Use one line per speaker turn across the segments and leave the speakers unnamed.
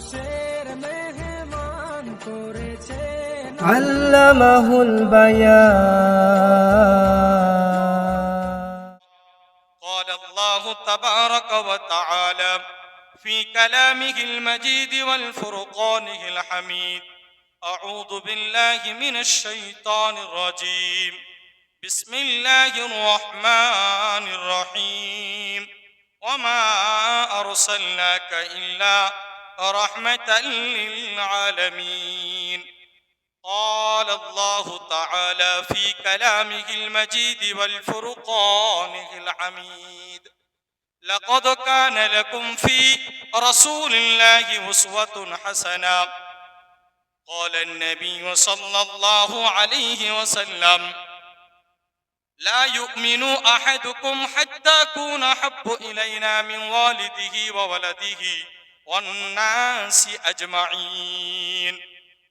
মানুষের মেহমান করেছে
আল্লামাহুল বায়ান
قال الله تبارك وتعالى في كلامه المجيد والفرقانه الحميد أعوذ بالله من الشيطان الرجيم بسم الله الرحمن الرحيم وما أرسلناك إلا رحمة للعالمين. قال الله تعالى في كلامه المجيد والفرقانه الحميد. لقد كان لكم في رسول الله أسوة حسنة. قال النبي صلى الله عليه وسلم لا يؤمن أحدكم حتى أكون أحب إلينا من والده وولده. والناس أجمعين.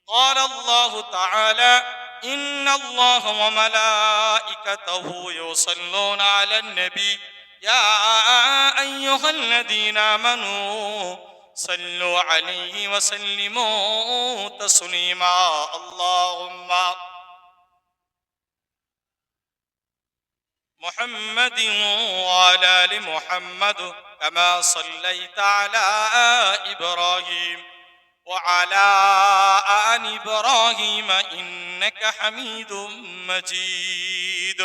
قال الله تعالى إن الله وملائكته يصلون على النبي. يا أيها الذين آمنوا صلوا عليه وسلموا تسليما. اللهم محمد وعلى ال محمد كما صليت على ابراهيم وعلى ال ابراهيم انك حميد مجيد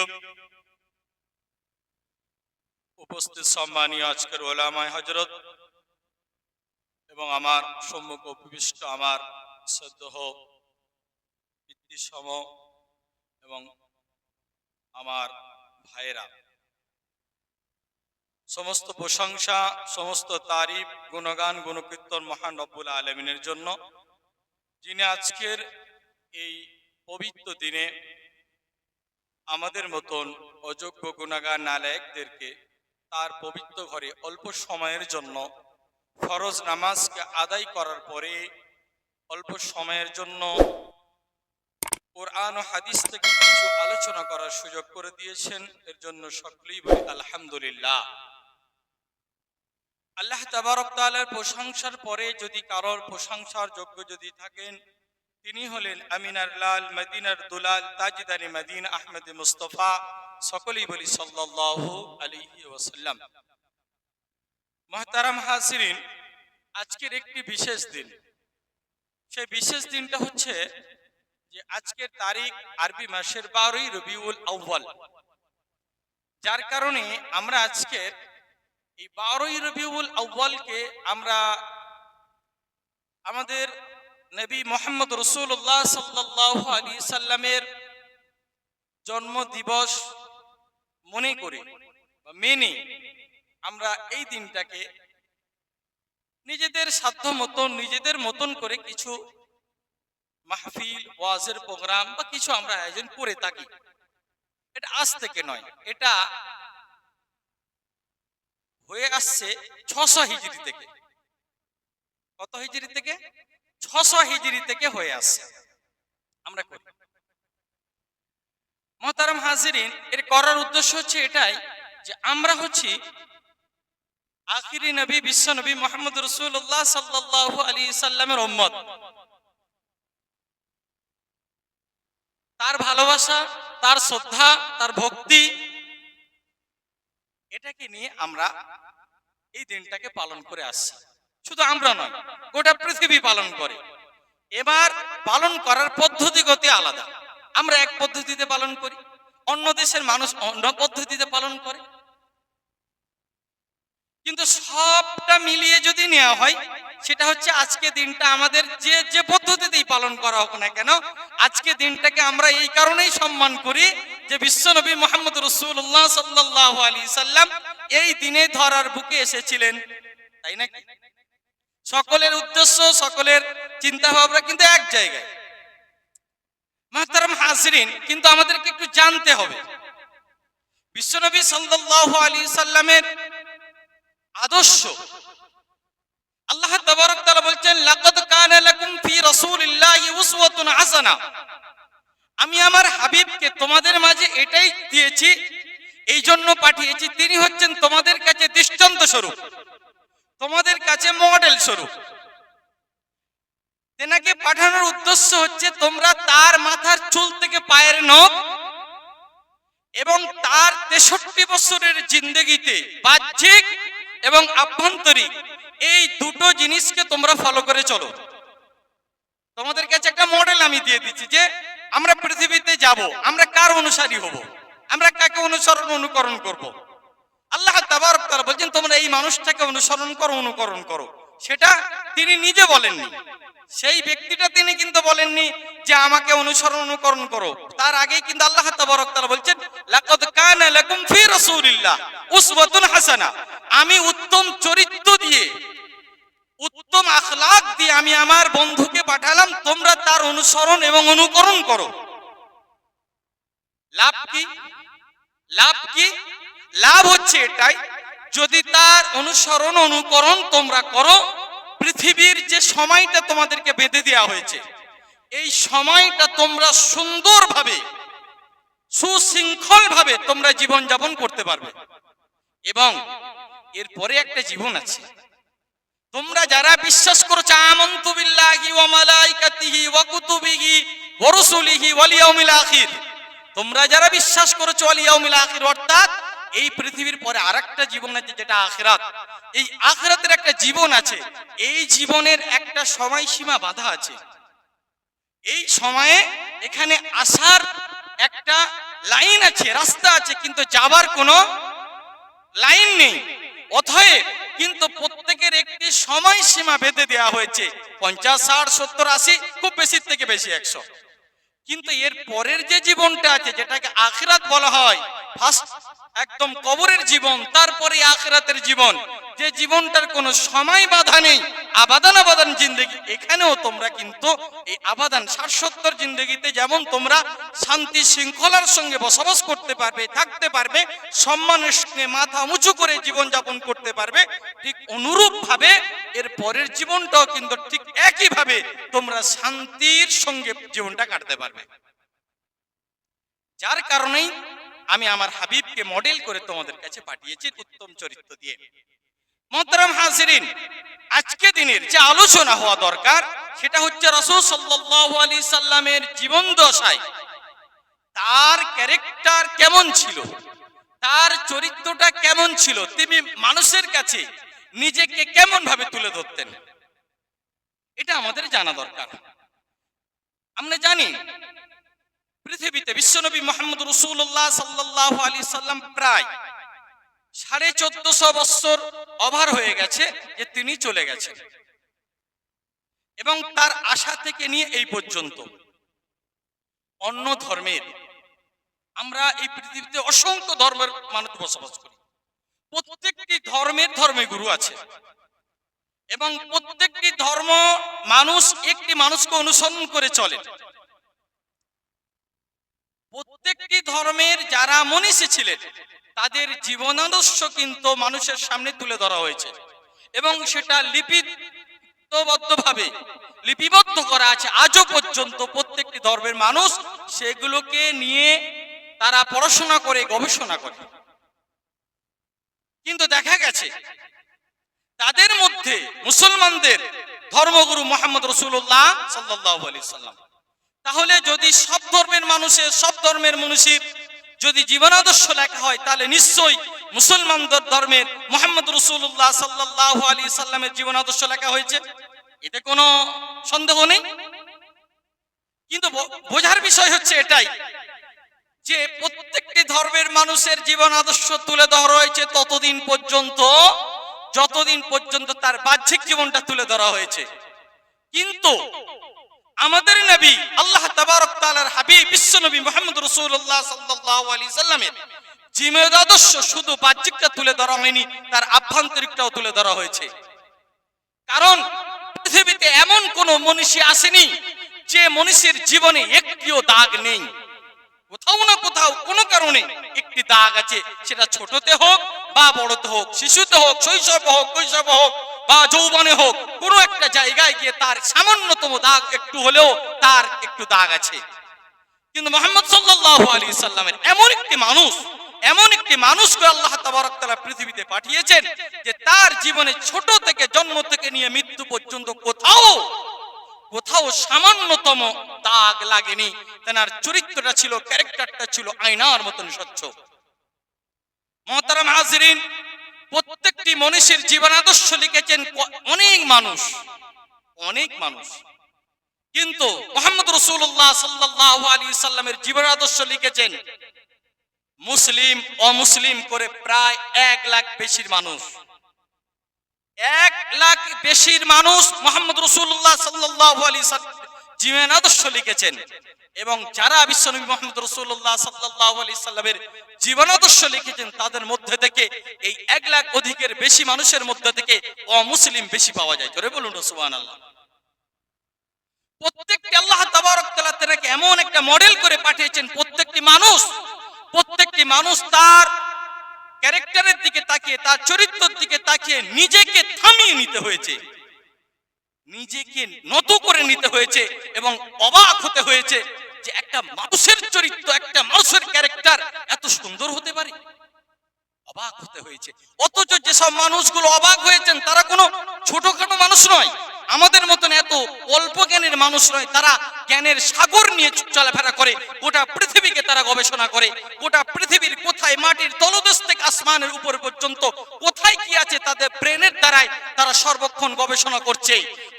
উপস্থিত সম্মানীয় আজকের ওলামায় হজরত এবং আমার সম্মুখ উপবিষ্ট আমার শ্রদ্ধহ পিতৃসম এবং আমার ভাইয়েরা। সমস্ত প্রশংসা, সমস্ত তারিফ, গুণগান, গুণকীর্তন মহান রব্বুল আলমিনের জন্য। যিনি আজকের এই পবিত্র দিনে আমাদের মতন অযোগ্য গুণাগান নালায়কদেরকে তার পবিত্র ঘরে অল্প সময়ের জন্য ফরজ নামাজকে আদায় করার পরে অল্প সময়ের জন্য কোরআন ও হাদিস থেকে কিছু আলোচনা করার সুযোগ করে দিয়েছেন। এর জন্য সকলেই বলি আলহামদুলিল্লাহ। আল্লাহ তাবারক তাআলার প্রশংসার পরে যদি কারোর প্রশংসার যোগ্য যদি থাকেন, তিনি হলেন আমিনার লাল মদিনার দুলাল তাজদারি মদিন আহমেদ মুস্তফা, সকলেই বলি সাল্লাল্লাহু আলাইহি ওয়াসাল্লাম। মহতারাম হাসিরিন আজকের একটি বিশেষ দিন। সেই বিশেষ দিনটা হচ্ছে যে আজকের তারিখ আরবি মাসের বারোই রবিউল আউ্বাল যার কারণে আমরা আজকের এই বারোই রবিউল আউ্বালকে আমরা আমাদের নবী মোহাম্মদ রসুল্লাহ সাল্লাহ আলী সাল্লামের জন্ম দিবস মনে করে মেনে আমরা এই দিনটাকে নিজেদের সাধ্য মতন নিজেদের মতন করে কিছু মাহফিল ওয়াজের প্রোগ্রাম বা কিছু আমরা আয়োজন করে থাকি। এটা আজ থেকে নয়, এটা হয়ে আসছে ছশো হিজড়ি থেকে। কত হিজড়ি থেকে? ছশো হিজড়ি থেকে হয়ে আসছে। আমরা করি। মহতারাম হাজিরিন, এর করার উদ্দেশ্য হচ্ছে এটাই যে আমরা হচ্ছি আখিরি নবী, বিশ্ব নবী মোহাম্মদ রসুল্লাহ সাল্লাহ আলী সাল্লামের উম্মত। তার ভালোবাসা, তার শ্রদ্ধা, তার ভক্তি। এটাকে নিয়ে আমরা এই দিনটাকে পালন করে আসছি। শুধু আমরা নয়, গোটা পৃথিবী পালন করে। এবার পালন করার পদ্ধতিগতি আলাদা। আমরা এক পদ্ধতিতে পালন করি, অন্য দেশের মানুষ অন্য পদ্ধতিতে পালন করে। কিন্তু সবটা মিলিয়ে যদি নেওয়া হয়, সেটা হচ্ছে আজকে দিনটা আমাদের যে যে পদ্ধতিতেই পালন করা হোক না কেন, আজকে দিনটাকে আমরা এই কারণেই সম্মান করি যে বিশ্বনবী মোহাম্মদ রসুল্লাহ সাল্লাহ আলী সাল্লাম এই দিনে ধরার বুকে এসেছিলেন, তাই নাকি? সকলের উদ্দেশ্য, সকলের চিন্তা ভাবনা কিন্তু এক জায়গায়। মাহতারাম হাসরিন কিন্তু আমাদেরকে একটু জানতে হবে। বিশ্বনবী সাল্লাহ আলী সাল্লামের আদর্শ। আল্লাহ তাবারক বলছেন, লাকাদ কানা লাকুম ফি রাসূলিল্লাহি উসওয়াতুন হাসানা। আমি আমার হাবিবকে তোমাদের মাঝে এটাই দিয়েছি, এই জন্য পাঠিয়েছি। তিনি হচ্ছেন তোমাদের কাছে দৃষ্টান্ত স্বরূপ, তোমাদের কাছে মডেল স্বরূপ। তেনাকে পাঠানোর উদ্দেশ্য হচ্ছে, তোমরা তার মাথার চুল থেকে পায়ের নখ এবং তার তেষট্টি বছরের জিন্দগিতে বাহ্যিক এবং আভ্যন্তরিক এই দুটো জিনিসকে তোমরা ফলো করে চলো। তোমাদের কাছে একটা মডেল আমি দিয়ে দিচ্ছি যে, আমরা পৃথিবীতে যাব, আমরা কার অনুসারী হব, আমরা কাকে অনুসরণ অনুকরণ করব। আল্লাহ তাবার বলছেন, তোমরা এই মানুষটাকে অনুসরণ করো, অনুকরণ করো। সেটা তিনি নিজে বলেননি। সেই ব্যক্তিটা তিনি কিন্তু বলেননি যে আমাকে অনুসরণ অনুকরণ করো। তার আগেই কিন্তু আল্লাহ তাবারক তাআলা বলছেন, লাকাদ কানা লাকুম ফি রাসূলিল্লাহ উসওয়াতুন হাসানা। আমি উত্তম চরিত্র দিয়ে, উত্তম আখলাক দিয়ে আমি আমার বন্ধুকে পাঠালাম, তোমরা তার অনুসরণ এবং অনুকরণ করো। লাভ কি? লাভ কি? লাভ হচ্ছে এটাই যদি তার অনুসরণ অনুকরণ তোমরা করো, পৃথিবীর যে সময়টা তোমাদেরকে বেঁধে দেওয়া হয়েছে, এই সময়টা তোমরা সুন্দরভাবে, সুশৃঙ্খলভাবে তোমরা জীবন যাপন করতে পারবে। এবং এরপরে একটা জীবন আছে। তোমরা যারা বিশ্বাস করছ, আমন্তু তোমরা যারা বিশ্বাস করেছ অর্থাৎ এই পৃথিবীর পরে আরেকটা জীবন আছে, যেটা আখিরাত। এই আখিরাতের একটা জীবন আছে, এই জীবনের একটা সময়সীমা বাঁধা আছে। এই সময়ে এখানে আসার একটা লাইন আছে, রাস্তা আছে, কিন্তু যাবার কোনো লাইন নেই। অথয়েব কিন্তু প্রত্যেকের একটি সময়সীমা বেঁধে দেওয়া হয়েছে, পঞ্চাশ, ষাট, সত্তর, আশি, খুব বেশি থেকে বেশি একশো। কিন্তু এর পরের যে জীবনটা আছে, যেটাকে আখিরাত বলা হয় ফার্স্ট একদম কবরের জীবন, তারপরে আখরাতের জীবন। যে জীবনটার কোনো সময় বাধা নেই, আবাদান আবাদান জিন্দগি। এখানেও তোমরা কিন্তু এই আবাদান ষাট সত্তর জিন্দগিতে যেমন তোমরা শান্তি শৃঙ্খলার সঙ্গে বসবাস করতে পারবে, থাকতে পারবে, সম্মানের সঙ্গে মাথা উঁচু করে জীবন যাপন করতে পারবে, ঠিক অনুরূপ ভাবে এর পরের জীবনটাও কিন্তু ঠিক একই ভাবে তোমরা শান্তির সঙ্গে জীবনটা কাটতে পারবে। যার কারণেই আমি আমার হাবিবকে মডেল করে তোমাদের কাছে পাঠিয়েছি উত্তম চরিত্র দিয়ে। মোহতারাম হাজিরিন, আজকে দিনের যে আলোচনা হওয়া দরকার, সেটা হচ্ছে রসুল সাল্লাল্লাহু আলাইহি সাল্লামের জীবন দশায় তার ক্যারেক্টার কেমন ছিল, তার চরিত্রটা কেমন ছিল, তিনি মানুষের কাছে নিজেকে কেমন ভাবে তুলে ধরতেন, এটা আমাদের জানা দরকার। আমরা জানি পৃথিবীতে বিশ্বনবী মোহাম্মদ রসুল্লাহ সাল্লাহ আলী সাল্লাম প্রায় সাড়ে চোদ্দশো বৎসর অভার হয়ে গেছে যে তিনি চলে গেছেন। এবং তার আশা থেকে নিয়ে এই পর্যন্ত অন্য ধর্মের আমরা এই পৃথিবীতে অসংখ্য ধর্মের মানুষ বসবাস করি। প্রত্যেকটি ধর্মের ধর্মে গুরু আছে। এবং প্রত্যেকটি ধর্ম মানুষ একটি মানুষকে অনুসরণ করে চলে। প্রত্যেকটি ধর্মের যারা মনীষী ছিলেন, তাদের জীবনাদর্শ কিন্তু মানুষের সামনে তুলে ধরা হয়েছে। এবং সেটা লিপিবদ্ধভাবে, লিপিবদ্ধ করা আছে, আজও পর্যন্ত প্রত্যেকটি ধর্মের মানুষ সেগুলোকে নিয়ে তারা পড়াশোনা করে, গবেষণা করে। কিন্তু দেখা গেছে, তাদের মধ্যে মুসলমানদের ধর্মগুরু মোহাম্মদ রসুল্লাহ সাল্লাহ সাল্লাম তাহলে যদি সব ধর্মের মানুষের, সব ধর্মের মনীষীর যদি জীবনাদর্শ লেখা হয়, তাহলে নিশ্চয়ই মুসলমানদের ধর্মের মোহাম্মদ রসুল্লাহ সাল্লাহ আলী সাল্লামের জীবনাদর্শ লেখা হয়েছে। এতে কোনো সন্দেহ নেই? কিন্তু বোঝার বিষয় হচ্ছে এটাই, যে প্রত্যেকটি ধর্মের মানুষের জীবন আদর্শ তুলে ধরা হয়েছে ততদিন পর্যন্ত, যতদিন পর্যন্ত তার বাহ্যিক জীবনটা তুলে ধরা হয়েছে। কিন্তু আমাদের নবী আল্লাহ তাবারক তাআলার হাবিব বিশ্ব নবী মুহাম্মদ রাসূলুল্লাহ সাল্লাল্লাহু সাল্লামের জীবনের আদর্শ শুধু বাহ্যিকটা তুলে ধরা হয়নি, তার আভ্যন্তরিকটাও তুলে ধরা হয়েছে। কারণ পৃথিবীতে এমন কোন মনীষী আসেনি যে মনীষীর জীবনে একটিও দাগ নেই। কোথাও না কোথাও কোনো কারণে একটি দাগ আছে, সেটা ছোটতে হোক বা বড়তে হোক, শিশুতে হোক, শৈশব হোক, কৈশবে হোক বা যৌবনে হোক, কোনো একটা জায়গায় গিয়ে তার সামান্যতম দাগ একটু হলেও তার একটু দাগ আছে। কিন্তু মোহাম্মদ সাল্লাল্লাহু আলাইহি সাল্লামের এমন একটি মানুষ, এমন একটি মানুষকে আল্লাহ তাবারকতালা পৃথিবীতে পাঠিয়েছেন যে তার জীবনে ছোট থেকে জন্ম থেকে নিয়ে মৃত্যু পর্যন্ত কোথাও কোথাও কোথাও সামান্যতম দাগ লাগেনি। তেনার চরিত্রটা ছিল, ক্যারেক্টারটা ছিল আয়নার মতন স্বচ্ছ। মহতারাম হাজরিন প্রত্যেকটি মনীষীর জীবন আদর্শ লিখেছেন অনেক মানুষ। অনেক মানুষ। কিন্তু মোহাম্মদ রসুল্লাহ সাল্লাহ আলী সাল্লামের জীবন আদর্শ লিখেছেন, মুসলিম অমুসলিম করে প্রায় এক লাখ বেশির মানুষ। এক লাখ বেশির মানুষ মোহাম্মদ রসুল্লাহ সাল্লাহ আলী জীবন আদর্শ লিখেছেন। এবং যারা বিশ্বনবী মোহাম্মদ রসুল্লাহ সাল্লাহ আলী সাল্লামের জীবন আদর্শ লিখেছেন, তাদের মধ্যে থেকে এই এক লাখ অধিকের বেশি মানুষের মধ্যে থেকে অমুসলিম বেশি পাওয়া যায়। জোরে বলুন সুবহান আল্লাহ প্রত্যেকটি আল্লাহ তাবারক তাআলা তাকে এমন একটা মডেল করে পাঠিয়েছেন, প্রত্যেকটি মানুষ প্রত্যেকটি মানুষ তার ক্যারেক্টারের দিকে তাকিয়ে, তার চরিত্রের দিকে তাকিয়ে নিজেকে থামিয়ে নিতে হয়েছে। নিজেকে নত করে নিতে হয়েছে এবং অবাক হতে হয়েছে যে একটা মানুষের চরিত্র, একটা মানুষের ক্যারেক্টার এত সুন্দর হতে পারে। অবাক হতে হয়েছে। অথচ যেসব মানুষগুলো অবাক হয়েছেন, তারা কোনো ছোটখাটো মানুষ নয়। আমাদের মতন এত অল্প জ্ঞানের মানুষ নয়, তারা জ্ঞানের সাগর নিয়ে চলাফেরা করে, গোটা পৃথিবীকে তারা গবেষণা করে, গোটা পৃথিবীর কোথায় মাটির তলদেশ থেকে আসমানের উপর পর্যন্ত, কোথায় কি আছে তাদের ব্রেনের দ্বারাই তারা সর্বক্ষণ গবেষণা করছে।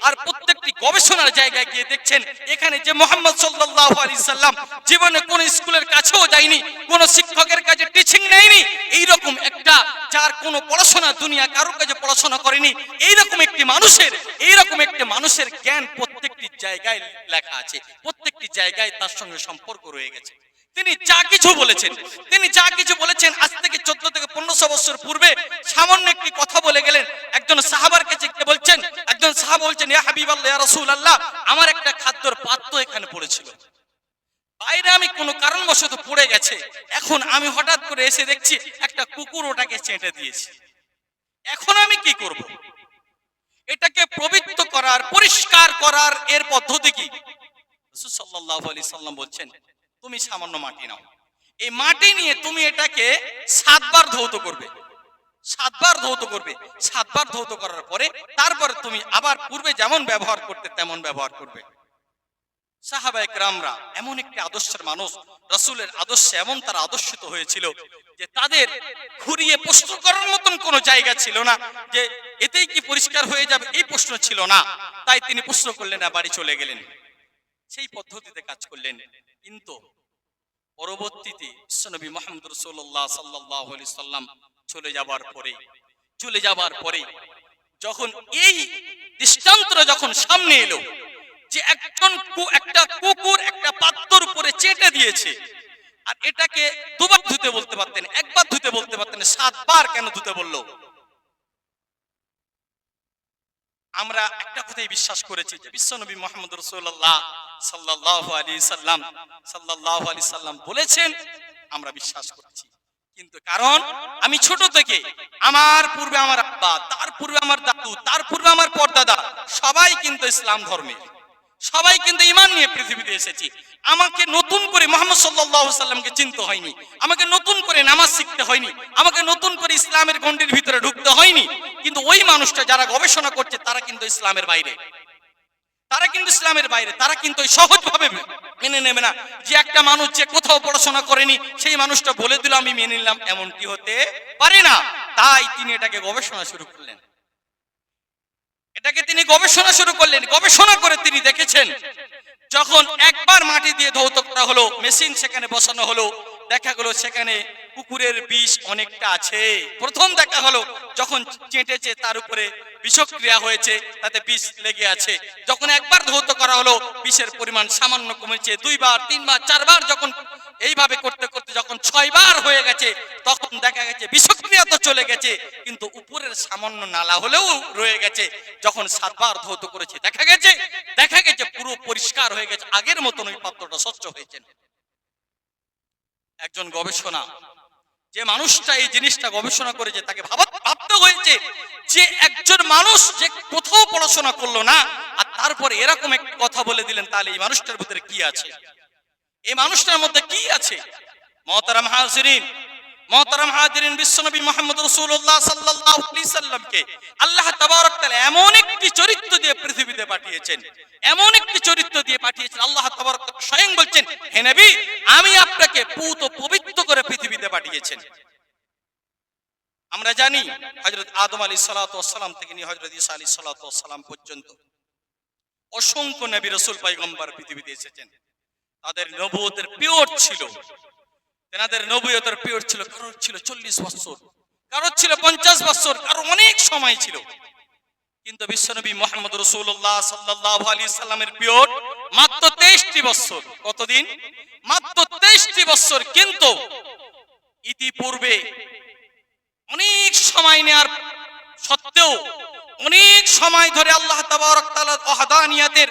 আর প্রত্যেকটি গবেষণার জায়গায় গিয়ে দেখছেন, এখানে যে মোহাম্মদ সাল্লাল্লাহু আলাইহি সাল্লাম জীবনে কোন স্কুলের কাছেও যায়নি, কোন শিক্ষকের কাছে টিচিং নেয়নি, এইরকম একটা যার কোনো পড়াশোনা দুনিয়া কারোর কাছে পড়াশোনা করেনি, এইরকম একটি মানুষের, এইরকম একটি মানুষের জ্ঞান প্রত্যেকটি জায়গায় লেখা আছে, প্রত্যেকটি জায়গায় তার সঙ্গে সম্পর্ক রয়ে গেছে। তিনি যা কিছু বলেছেন, তিনি যা কিছু বলেছেন, আজ থেকে চোদ্দ থেকে পনেরোশো বছর পূর্বে সামান্য একটি কথা বলে গেলেন। একজন সাহাবার কাছে গিয়ে বলছেন, একজন সাহাবা বলছেন, ইয়া হাবিব আল্লাহ রসুল আল্লাহ আমার একটা খাদ্যর পাত্র এখানে পড়েছিল। বাইরে আমি কোনো কারণবশত পড়ে গেছে। এখন আমি হঠাৎ করে এসে দেখছি একটা কুকুর ওটাকে চেটে দিয়েছে। এখন আমি কি করব? এটাকে পবিত্র করার, পরিষ্কার করার এর পদ্ধতি কি? আলি সাল্লাম বলছেন, তুমি সামান্য মাটি নাও। এই মাটি নিয়ে তুমি এটাকে সাতবার ধৌত করবে। সাতবার ধৌত করবে। সাতবার ধৌত করার পরে তারপর তুমি আবার পূর্বে যেমন ব্যবহার করতে, তেমন ব্যবহার করবে। সাহাবায়ে রামরা এমন একটি আদর্শের মানুষ, রাসূলের আদর্শে এমন তারা আদর্শিত হয়েছিল যে তাদের ঘুরিয়ে প্রশ্ন করার মতন কোনো জায়গা ছিল না, যে এতেই কি পরিষ্কার হয়ে যাবে এই প্রশ্ন ছিল না। তাই তিনি প্রশ্ন করলেন না বাড়ি চলে গেলেন। সেই পদ্ধতিতে কাজ করলেন। কিন্তু পরবর্তীতে বিশ্বনবী মোহাম্মদ রসুল্লাহ সাল্লাহ সাল্লাম চলে যাবার পরে, চলে যাবার পরে যখন এই দৃষ্টান্তরা যখন সামনে এলো যে একজন একটা কুকুর একটা পাত্তর উপরে চেটে দিয়েছে। আর এটাকে দুবার ধুতে বলতে পারতেন, একবার ধুতে বলতে পারতেন, সাতবার কেন ধুতে বলল? আমরা একটা কথাই বিশ্বাস করেছি যে বিশ্বনবী মোহাম্মদ রসুল্লাহ সাল্লাহ আলী সাল্লাম সাল্লাহ আলী সাল্লাম বলেছেন, আমরা বিশ্বাস করেছি। কিন্তু কারণ, আমি ছোট থেকে, আমার পূর্বে আমার আব্বা, তার পূর্বে আমার দাদু, তার পূর্বে আমার পরদাদা, সবাই কিন্তু ইসলাম ধর্মের। সবাই কিন্তু ইমান নিয়ে পৃথিবীতে এসেছি। আমাকে নতুন করে মোহাম্মদ সাল্লাহ সাল্লামকে চিনতে হয়নি। আমাকে নতুন করে নামাজ শিখতে হয়নি। আমাকে নতুন করে ইসলামের গণ্ডির ভিতরে ঢুকতে হয়নি। কিন্তু ওই মানুষটা যারা গবেষণা করছে, তারা কিন্তু ইসলামের বাইরে। তারা কিন্তু ইসলামের বাইরে। তারা কিন্তু সহজভাবে মেনে নেবে না যে একটা মানুষ যে কোথাও পড়াশোনা করেনি, সেই মানুষটা বলে দিল, আমি মেনে নিলাম। এমন কি হতে পারে না। তাই তিনি এটাকে গবেষণা শুরু করলেন। এটাকে তিনি গবেষণা শুরু করলেন। গবেষণা করে তিনি দেখেছেন, যখন একবার মাটি দিয়ে ধৌত করা হলো, মেশিন সেখানে বসানো হলো, দেখা গেল সেখানে কুকুরের বিষ অনেকটা আছে। প্রথম দেখা হলো যখন চেটেছে তার উপরে বিষক্রিয়া হয়েছে, তাতে বিষ লেগে আছে। যখন একবার ধৌত করা হলো, বিষের পরিমাণ সামান্য কমেছে, দুইবার, তিনবার, চারবার যখন এইভাবে করতে করতে যখন ছয়বার হয়ে গেছে, তখন দেখা গেছে বিষক্রিয়া তো চলে গেছে, কিন্তু উপরের সামান্য নালা হলেও রয়ে গেছে। যখন সাতবার ধৌত করেছে, দেখা গেছে দেখা গেছে পুরো পরিষ্কার হয়ে গেছে, আগের মতন ওই পাত্রটা স্বচ্ছ হয়েছে। একজন গবেষণা, যে মানুষটা এই জিনিসটা গবেষণা করেছে, তাকে ভাবা- ভাবতে হয়েছে যে একজন মানুষ যে কোথাও পড়াশোনা করল না, আর তারপরে এরকম একটা কথা বলে দিলেন, তাহলে এই মানুষটার ভিতরে কি আছে? এই মানুষটার মধ্যে কি আছে? মহতারাম হাজরিন, মহতারাম হাজিরিন বিশ্বনবী মোহাম্মদ রসুল্লাহ সাল্লামকে আল্লাহ তাবারক এমন একটি চরিত্র দিয়ে পৃথিবীতে পাঠিয়েছেন। এমন একটি চরিত্র দিয়ে পাঠিয়েছেন। আল্লাহ তাবারক স্বয়ং বলছেন, হে নবী, আমি আপনাকে পুত পবিত্র করে পৃথিবীতে পাঠিয়েছেন। আমরা জানি হজরত আদম আলাইহিস সালাতু ওয়াসসালাম থেকে নিয়ে হযরত ঈসা আলাইহিস সালাতু পর্যন্ত অসংখ্য নবী রসুল পয়গম্বর পৃথিবীতে এসেছেন। তাদের নবুয়তের পিওর ছিল। তেনাদের নবুয়তের পিরিয়ড ছিল কারোর ছিল চল্লিশ বছর। কারোর ছিল পঞ্চাশ বছর কারও অনেক সময় ছিল। কিন্তু বিশ্বনবী মোহাম্মদ রসুল্লাহ সাল্লাহ আলী সাল্লামের পিরিয়ড মাত্র তেইশটি বছর। কতদিন? মাত্র তেইশটি বছর। কিন্তু ইতিপূর্বে অনেক সময় নেয়ার সত্ত্বেও, অনেক সময় ধরে আল্লাহ তাবারক তাআলা ওয়াহদানিয়াতের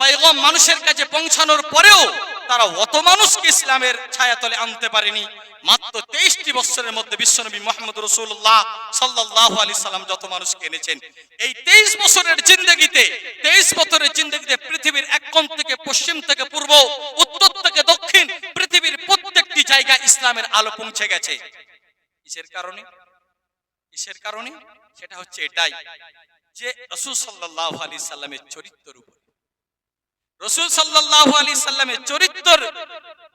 পায়গম মানুষের কাছে পৌঁছানোর পরেও তারা অত মানুষকে ইসলামের ছায়াতলে আনতে পারেনি। মাত্র তেইশটি বছরের মধ্যে বিশ্বনবী মোহাম্মদ রসুল্লাহ সাল্লাহ সাল্লাম যত মানুষকে এনেছেন, এই তেইশ বছরের জিন্দগিতে, তেইশ বছরের জিন্দগিতে পৃথিবীর এক কোণ থেকে পশ্চিম থেকে পূর্ব, উত্তর থেকে দক্ষিণ, পৃথিবীর প্রত্যেকটি জায়গায় ইসলামের আলো পৌঁছে গেছে। কারণে? কারণে? সেটা হচ্ছে এটাই যে রসুল সাল্লাহ সাল্লামের চরিত্রের উপর। রসুল সাল্লাহ আলী সাল্লামের চরিত্র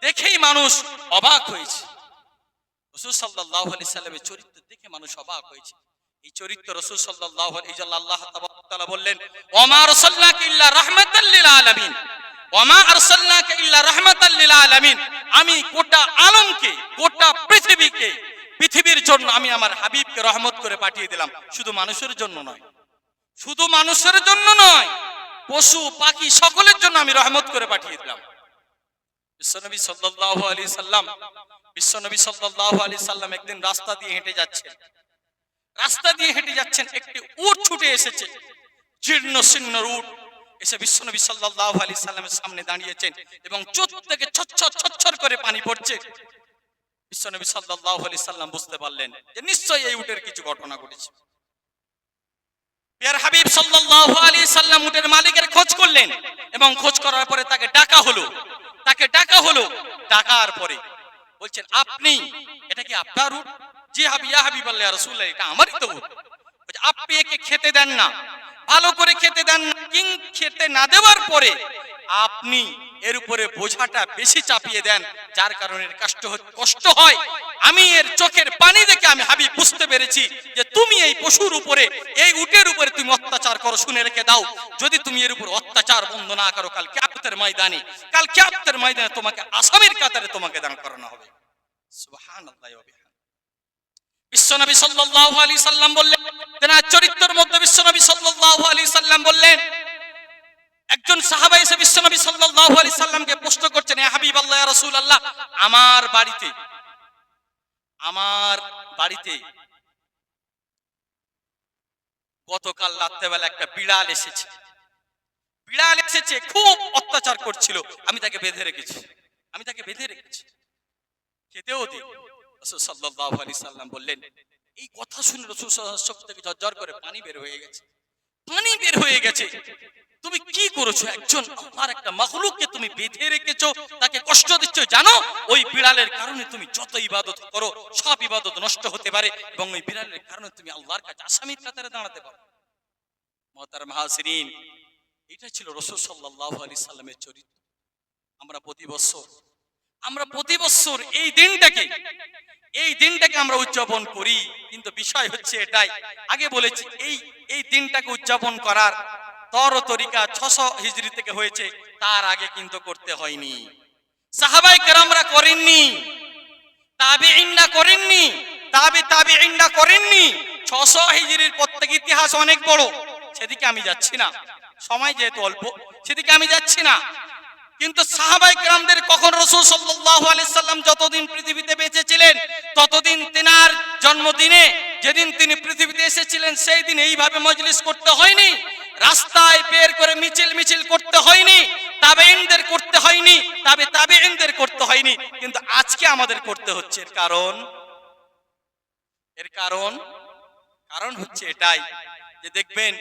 দেখেই মানুষ অবাক হয়েছে। রসুল সাল্লাহ আলী সাল্লামের চরিত্র দেখে মানুষ অবাক হয়েছে। এই চরিত্র রসুল সাল্লাহ এই জন্য আল্লাহ তাআলা বললেন, ওমা রসুল্লাহকে ইল্লা রাহমাতাল লিল আলামিন। ওমা আরসালনাকে ইল্লা রাহমাতাল লিল আলামিন। আমি গোটা আলমকে, গোটা পৃথিবীকে, পৃথিবীর জন্য আমি আমার হাবিবকে রহমত করে পাঠিয়ে দিলাম। শুধু মানুষের জন্য নয়। শুধু মানুষের জন্য নয় পশু, পাখি সকলের জন্য আমি রহমত করে পাঠিয়ে দিলাম। বিশ্বনবী সাল্লাল্লাহু আলাইহি সাল্লাম, বিশ্বনবী সাল্লাল্লাহু আলাইহি সাল্লাম একদিন রাস্তা দিয়ে হেঁটে যাচ্ছেন। রাস্তা দিয়ে হেঁটে যাচ্ছেন, একটি উট ছুটে এসেছে। জীর্ণ, শীর্ণ উট এসে বিশ্বনবী সাল্লাল্লাহু আলাইহি সাল্লামের সামনে দাঁড়িয়েছেন এবং চোখ থেকে ছচ্ছর ছচ্ছর করে পানি পড়ছে। বিশ্বনবী সাল্লাল্লাহু আলাইহি সাল্লাম বুঝতে পারলেন যে নিশ্চয়ই এই উটের কিছু ঘটনা ঘটেছে। পেয়ার হাবিব সাল্লাল্লাহু আলাইহি সাল্লাম উটের মালিকের খোঁজ করলেন এবং খোঁজ করার পরে তাকে ডাকা হলো। তাকে ডাকা হলো। ডাকার পরে বলছেন, আপনি, এটা কি আপনার উট? জি হাবি, ইয়া হাবিব আল্লাহ রাসূলুল্লাহ, এটা আমারই তো উট। আপনি একে খেতে দেন না। ভালো করে খেতে দেন না। কিং খেতে না দেওয়ার পরে আপনি এর উপরে বোঝাটা বেশি চাপিয়ে দেন, যার কারণে কষ্ট কষ্ট হয়। আমি এর চোখের পানি দেখে আমি হাবিব বুঝতে পেরেছি যে তুমি এই পশুর উপরে, এই উটের উপরে তুমি অত্যাচার করো, শুনে রেখে দাও যদি তুমি এর উপর অত্যাচার বন্ধ না করো, কাল ক্যাপ্তের ময়দানে, কাল ক্যাপ্তের ময়দানে তোমাকে আসামির কাতারে তোমাকে দান করানো হবে। বিশ্বনবী সাল্লাল্লাহু আলাইহি সাল্লাম বললেন তেনার চরিত্রের মধ্যে বিশ্বনবী সাল্লাল্লাহু আলাইহি সাল্লাম বললেন, একজন সাহাবা এসে বিশ্বনবী সাল্লাল্লাহু আলাইহি সাল্লামকে প্রশ্ন করছেন, এ হাবিব আল্লাহ ইয়া রাসূলুল্লাহ, আমার বাড়িতে আমার বাড়িতে গতকাল রাত্রেবেলা একটা বিড়াল এসেছে। বিড়াল এসেছে, খুব অত্যাচার করছিল। আমি তাকে বেঁধে রেখেছি। আমি তাকে বেঁধে রেখেছি। খেতেও দিই রাসূল আলাইহি সাল্লাম বললেন, এই কথা শুনে রাসূল থেকে ঝরঝর করে পানি বের হয়ে গেছে। পানি বের হয়ে গেছে। তুমি কি করেছ? একজন আল্লাহর একটা মাখলুককে তুমি বেঁধে রেখেছো, তাকে কষ্ট দিচ্ছ, জানো? ওই বিড়ালের কারণে তুমি যত ইবাদত করো, সব ইবাদত নষ্ট হতে পারে এবং ওই বিড়ালের কারণে তুমি আল্লাহর কাছে আসামির কাতারে দাঁড়াতে পারো। মহতার মাহাসিরিন এটা ছিল রসুল সাল্লাল্লাহু আলাইহি সাল্লামের চরিত্র। আমরা প্রতি বছর, আমরা প্রতি বছর এই দিনটাকে এই দিনটাকে আমরা উদযাপন করি। কিন্তু বিষয় হচ্ছে এটাই, আগে বলেছি, এই এই দিনটাকে উদযাপন করার তর তরিকা ছশো হিজরি থেকে হয়েছে, তার আগে কিন্তু করতে হয়নি। সাহাবাই কেরামরা করেননি তাবে ইন্না করেননি, তাবে তাবে ইন্না করেননি। ছশো হিজরির প্রত্যেক ইতিহাস অনেক বড়, সেদিকে আমি যাচ্ছি না। সময় যেহেতু অল্প, সেদিকে আমি যাচ্ছি না। কিন্তু সাহাবাই কেরামদের কখন রসুল সাল্লাল্লাহু আলাহিসাল্লাম যতদিন পৃথিবীতে বেঁচে ছিলেন ততদিন তেনার জন্মদিনে, যেদিন তিনি পৃথিবীতে এসেছিলেন, সেই দিন এইভাবে মজলিস করতে হয়নি। রাস্তায় বের করে মিছিল মিছিল করতে হয়নি তাবেইনদের করতে হয়নি, তবে তাবেইনদের করতে হয়নি, কিন্তু আজকে আমাদের করতে হচ্ছে। এর কারণ এর কারণ কারণ হচ্ছে এটাই যে দেখবেন,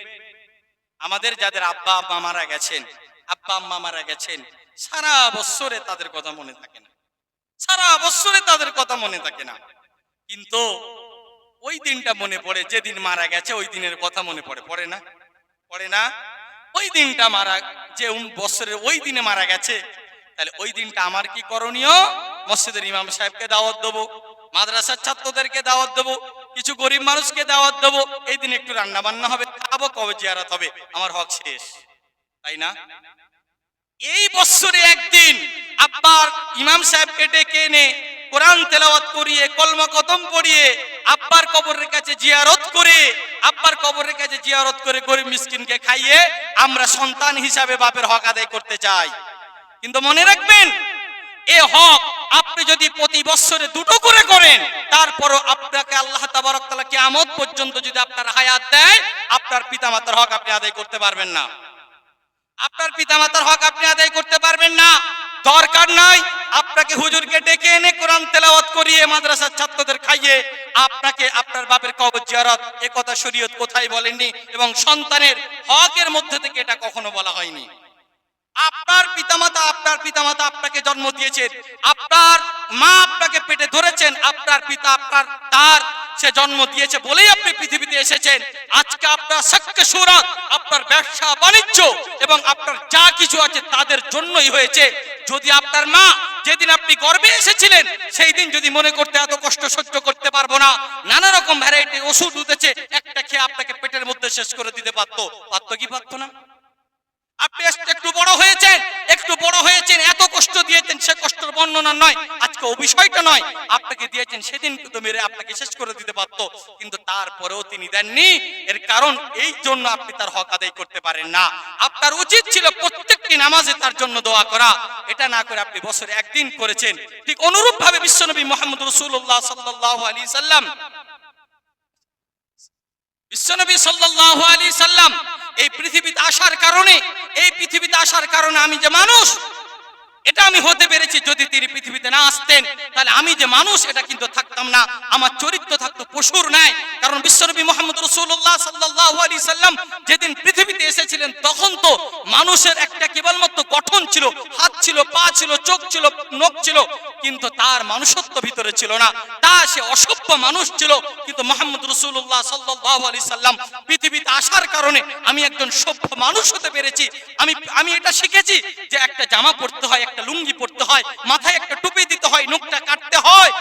আমাদের যাদের আব্বা আব্বা মারা গেছেন, আব্বা আম্মা মারা গেছেন, সারা বছরে তাদের কথা মনে থাকে না। সারা বছরে তাদের কথা মনে থাকে না। কিন্তু ওই দিনটা মনে পড়ে, যেদিন মারা গেছে, ওই দিনের কথা মনে পড়ে পড়ে না? পড়ে না? ওই দিনটা মারা যে বছরের ওই দিনে মারা গেছে, তাহলে ওই দিনটা আমার কি করণীয়? মসজিদের ইমাম সাহেবকে দাওয়াত দেবো, মাদ্রাসার ছাত্রদেরকে দাওয়াত দেবো, কিছু গরিব মানুষকে দাওয়াত দেবো, এই দিন একটু রান্না বান্না হবে, খাব, কবে জিয়ারাত হবে, আমার হক শেষ। তাই না? এই বছরে একদিন আব্বার ইমাম সাহেবকে ডেকে এনে কোরআন তেলাওয়াত করিয়ে, কলমা কদম পড়িয়ে, আব্বার কবরের কাছে জিয়ারত করে, আব্বার কবরের কাছে জিয়ারত করে গরিব মিসকিনকে খাইয়ে আমরা সন্তান হিসাবে বাপের হক আদায় করতে চাই। কিন্তু মনে রাখবেন, এ হক আপনি যদি প্রতি বছরে দুটো করে করেন, তারপরও আপনাকে আল্লাহ তাবারক তাআলা কিয়ামত পর্যন্ত যদি আপনার হায়াত দেয়, আপনার পিতামাতার হক আপনি আদায় করতে পারবেন না। আপনার পিতামাতার হক আপনি আদায় করতে পারবেন না। দরকার নাই, আপনাকে হুজুরকে ডেকে এনে কোরআন তেলাওয়াত করিয়ে মাদ্রাসার ছাত্রদের খাইয়ে আপনাকে আপনার বাপের কবর জিয়ারত, এ কথা শরীয়ত কোথায় বলেননি এবং সন্তানের হকের মধ্যে থেকে এটা কখনো বলা হয়নি। আপনার পিতামাতা আপনার পিতামাতা আপনাকে জন্ম দিয়েছেন, আপনার মা আপনাকে পেটে ধরেছেন, আপনার পিতা আপনার, তার সে জন্ম দিয়েছে বলেই আপনি পৃথিবীতে এসেছেন। আজকে আপনার সাক্ষ্য সুরাত, আপনার ব্যবসা বাণিজ্য এবং আপনার যা কিছু আছে তাদের জন্যই হয়েছে। যদি আপনার মা যেদিন আপনি গর্বে এসেছিলেন, সেই দিন যদি মনে করতে এত কষ্ট সহ্য করতে পারব না, নানা রকম ভ্যারাইটি ওষুধ উঠেছে, একটা খেয়ে আপনাকে পেটের মধ্যে শেষ করে দিতে পারতো। পারতো কি পারতো না? আপনি একটু বড় হয়েছেন, একটু বড় হয়েছেন, এত কষ্ট দিয়েছেন, সে কষ্টের বর্ণনা নয়। আজকে ও বিষয়টা নয়। আপনাকে দিয়েছেন, সেদিন কিন্তু মেরে আপনাকে শেষ করে দিতে পারতো কিন্তু তারপরেও তিনি দেননি। এর কারণ এই জন্য আপনি তার হক আদায় করতে পারেন না। আপনার উচিত ছিল প্রত্যেকটি নামাজে তার জন্য দোয়া করা। এটা না করে আপনি বছরে একদিন করেছেন। ঠিক অনুরূপ ভাবে বিশ্বনবী মোহাম্মদ রসুল্লাহ সাল্লাহ আলী সাল্লাম বিশ্বনবী সাল্লাল্লাহু আলাইহি সাল্লাম এই পৃথিবীতে আসার কারণে এই পৃথিবীতে আসার কারণে আমি যে মানুষ এটা আমি হতে পেরেছি যদি তিনি পৃথিবীতে না আসতেন, তাহলে আমি যে মানুষ, এটা কিন্তু থাকতাম না। আমার চরিত্র থাকতো পশুর নাই কারণ বিশ্বনবী মোহাম্মদ রসুল্লাহ সাল্লাহ আলী সাল্লাম যেদিন পৃথিবীতে এসেছিলেন, তখন তো মানুষের একটা কেবলমাত্র গঠন ছিল ছিল, পা ছিল, চোখ ছিল, নখ ছিল, কিন্তু তার মানুষত্ব ভিতরে ছিল না। তা সে অসভ্য মানুষ ছিল, কিন্তু মোহাম্মদ রসুল্লাহ সাল্লাল্লাহু আলাইহি সাল্লাম পৃথিবীতে আসার কারণে আমি একজন সভ্য মানুষ হতে পেরেছি। আমি আমি এটা শিখেছি যে একটা জামা পরতে হয়, একটা লুঙ্গি পরতে হয়, মাথায় একটা টুপি দিতে হয়, নখটা কাটতে হয়,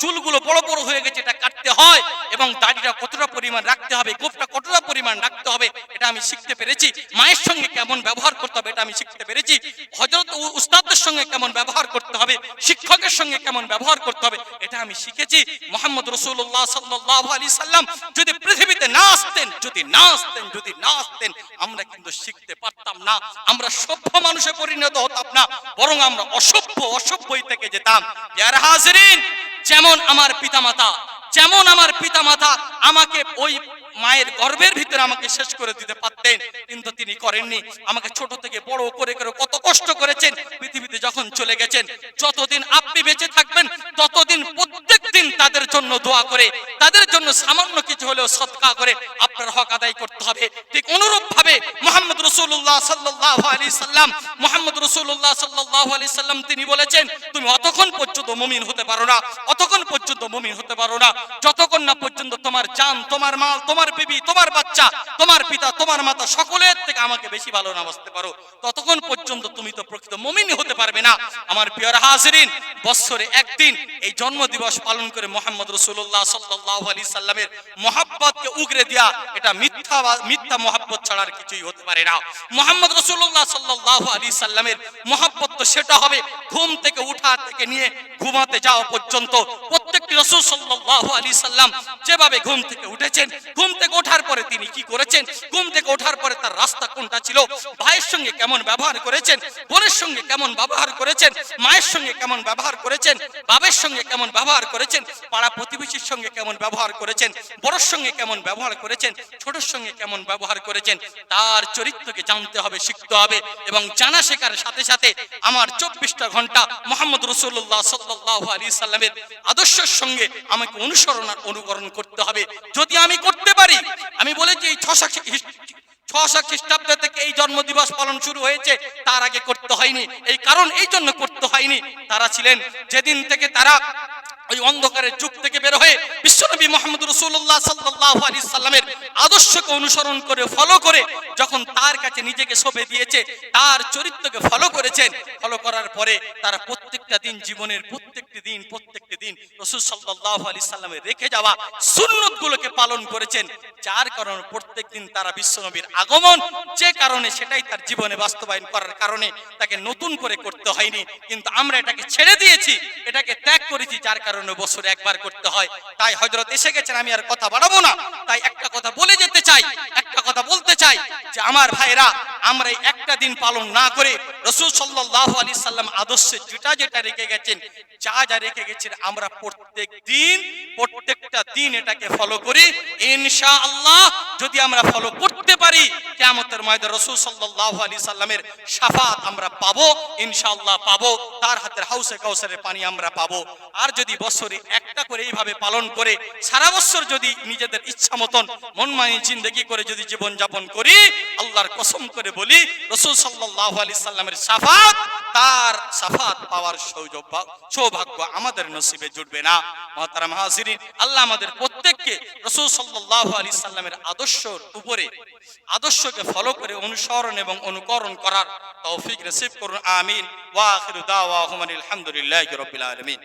চুলগুলো বড় বড় হয়ে গেছে, এটা কাটতে হয়, এবং দাড়িটা কতটা পরিমাণ রাখতে হবে, গোপটা কতটা পরিমাণ রাখতে হবে, এটা আমি শিখতে পেরেছি। মায়ের সঙ্গে কেমন ব্যবহার করতে হবে, এটা আমি শিখতে পেরেছি। হজরত উস্তাদদের সঙ্গে কেমন ব্যবহার করতে হবে? শিক্ষকের সঙ্গে কেমন ব্যবহার করতে হবে? এটা আমি শিখেছি। মোহাম্মদ রসুল্লাহ সাল্লাহ আলী সাল্লাম যদি পৃথিবীতে না আসতেন, যদি না আসতেন, যদি না আসতেন, আমরা কিন্তু শিখতে পারতাম না। আমরা সভ্য মানুষে পরিণত হতাম না, বরং আমরা অসভ্য, অসভ্যই থেকে যেতাম। ইয়ার হাজরিন, যেমন আমার পিতামাতা, যেমন আমার পিতামাতা আমাকে ওই মায়ের গর্ভের ভিতরে আমাকে শেষ করে দিতে পারতেন, কিন্তু তিনি করেননি। আমাকে ছোট থেকে বড় করে করে কত কষ্ট করেছেন, পৃথিবীতে যখন চলে গেছেন, যতদিন আপনি বেঁচে থাকবেন, ততদিন প্রত্যেক দিন তাদের জন্য দোয়া করে, তাদের জন্য সামান্য কিছু হলেও সৎকা করে আপনার হক আদায় করতে হবে। ঠিক অনুরূপ ভাবে মোহাম্মদ রসুল্লাহ সাল্লাহ আলী সাল্লাম, মোহাম্মদ রসুল্লাহ সাল্লাহ আলী সাল্লাম তিনি বলেছেন, তুমি অতক্ষণ পর্যন্ত মুমিন হতে পারো না, অতক্ষণ পর্যন্ত মুমিন হতে পারো না। যতক্ষণ না পর্যন্ত তোমার জান, তোমার মাল, তোমার বিবি, তোমার বাচ্চা, তোমার পিতা, তোমার মাতা সকলের থেকে আমাকে বেশি ভালো না বাসতে পারো। ততক্ষণ পর্যন্ত তুমি তো প্রকৃত মুমিনই হতে পারবে না। আমার প্রিয় হাজরিন, বৎসরে একদিন এই জন্ম দিবস পালন করে মোহাম্মদ রসুল্লাহ সাল্লাহ আলী সাল্লামের মহাব্বতকে উগরে দেয়া, এটা মিথ্যা মিথ্যা মহাব্বত ছাড়া আর কিছুই হতে পারে না। মোহাম্মদ রসুল্লাহ সাল্লাহ আলী সাল্লামের মহাব্বত তো সেটা হবে, ঘুম থেকে উঠা থেকে নিয়ে ঘুমাতে যাওয়া পর্যন্ত রসুল সাল্লাহ আলী সাল্লাম যেভাবে ঘুম থেকে উঠেছেন, ঘুম থেকে ওঠার পরে তিনি কি করেছেন? ঘুম থেকে ওঠার পরে তার রাস্তা কোনটা ছিল? ভাইয়ের সঙ্গে কেমন ব্যবহার করেছেন? বোনের সঙ্গে কেমন ব্যবহার করেছেন? মায়ের সঙ্গে কেমন ব্যবহার করেছেন? বাবের সঙ্গে কেমন ব্যবহার করেছেন? পাড়া প্রতিবেশীর সঙ্গে কেমন ব্যবহার করেছেন? বড়র সঙ্গে কেমন ব্যবহার করেছেন? ছোটর সঙ্গে কেমন ব্যবহার করেছেন? তার চরিত্রকে জানতে হবে, শিখতে হবে এবং জানা শেখার সাথে সাথে আমার চব্বিশটা ঘণ্টা মোহাম্মদ রসুল্লাহ সাল্লাহ আলী সাল্লামের আদর্শের সঙ্গে আমাকে অনুসরণ অনুকরণ করতে হবে। যদি আমি করতে পারি, আমি বলেছি এই ছশা ছশো খ্রিস্টাব্দ থেকে এই জন্মদিবস পালন শুরু হয়েছে, তার আগে করতে হয়নি। এই কারণ, এই জন্য করতে হয়নি। তারা ছিলেন, যেদিন থেকে তারা ওই অন্ধকারের যুগ থেকে বের হয়ে বিশ্বনবী মোহাম্মদ রসুল্লাহ সাল্লাহ আলী সাল্লামের আদর্শকে অনুসরণ করে ফলো করে, যখন তার কাছে নিজেকে সঁপে দিয়েছে, তার চরিত্রকে ফলো করেছেন ফলো করার পরে তারা প্রত্যেকটা দিন জীবনের প্রত্যেকটি দিন প্রত্যেকটি দিন রসুল সাল্লাহ আলী সাল্লামের রেখে যাওয়া সুন্নত গুলোকে পালন করেছেন, যার কারণে প্রত্যেক দিন তারা বিশ্বনবীর আগমন, যে কারণে সেটাই তার জীবনে বাস্তবায়ন করার কারণে তাকে নতুন করে করতে হয়নি, কিন্তু আমরা এটাকে ছেড়ে দিয়েছি, এটাকে ত্যাগ করেছি, যার কারণে বছরে একবার করতে হয়। তাই হজরত এসে গেছেন, আমি আর কথা বাড়াবো না। তাই একটা কথা বলে যেতে চাই, একটা কথা বলতে চাই যে আমার ভাইরা আমরা একটা দিন পালন না করে রসুল সাল্লাহ আলী সাল্লাম আদর্শে যেটা যেটা রেখে গেছেন, যা যা রেখে গেছেন, আমরা প্রত্যেক দিন, প্রত্যেকটা দিন এটাকে ফলো করি। ইনশা আল্লাহ যদি আমরা ফলো করতে পারি কেমতের ময়দা রসুল সাল্লাহ আলী সাল্লামের সাফাত আমরা পাবো, ইনশাআল্লাহ পাবো। তার হাতের হাউসে কাউসারের পানি আমরা পাবো। আর যদি বছরে একটা করে এইভাবে পালন করে সারা বছর যদি নিজেদের ইচ্ছা মতন, মন মানি জিন্দগি করে যদি জীবন যাপন করি, আল্লাহর কসম করে বলি, রসুল সাল্লাহ আলী সাল্লামের সাফাত, তার সাফাত পাওয়ার সৌযোগ্য সৌভাগ্য আমাদের নসিবে জুটবে না। মহতারাম হাজিরিন, আল্লাহ আমাদের প্রত্যেককে রসুল সাল্লাহ আলী সাল্লামের আদর্শর উপরে, আদর্শকে ফলো করে অনুসরণ এবং অনুকরণ করার তৌফিক নসিব করুন, আমিন। ওয়া আখিরু দাওয়াহুম আলহামদুলিল্লাহি রাব্বিল আলামিন।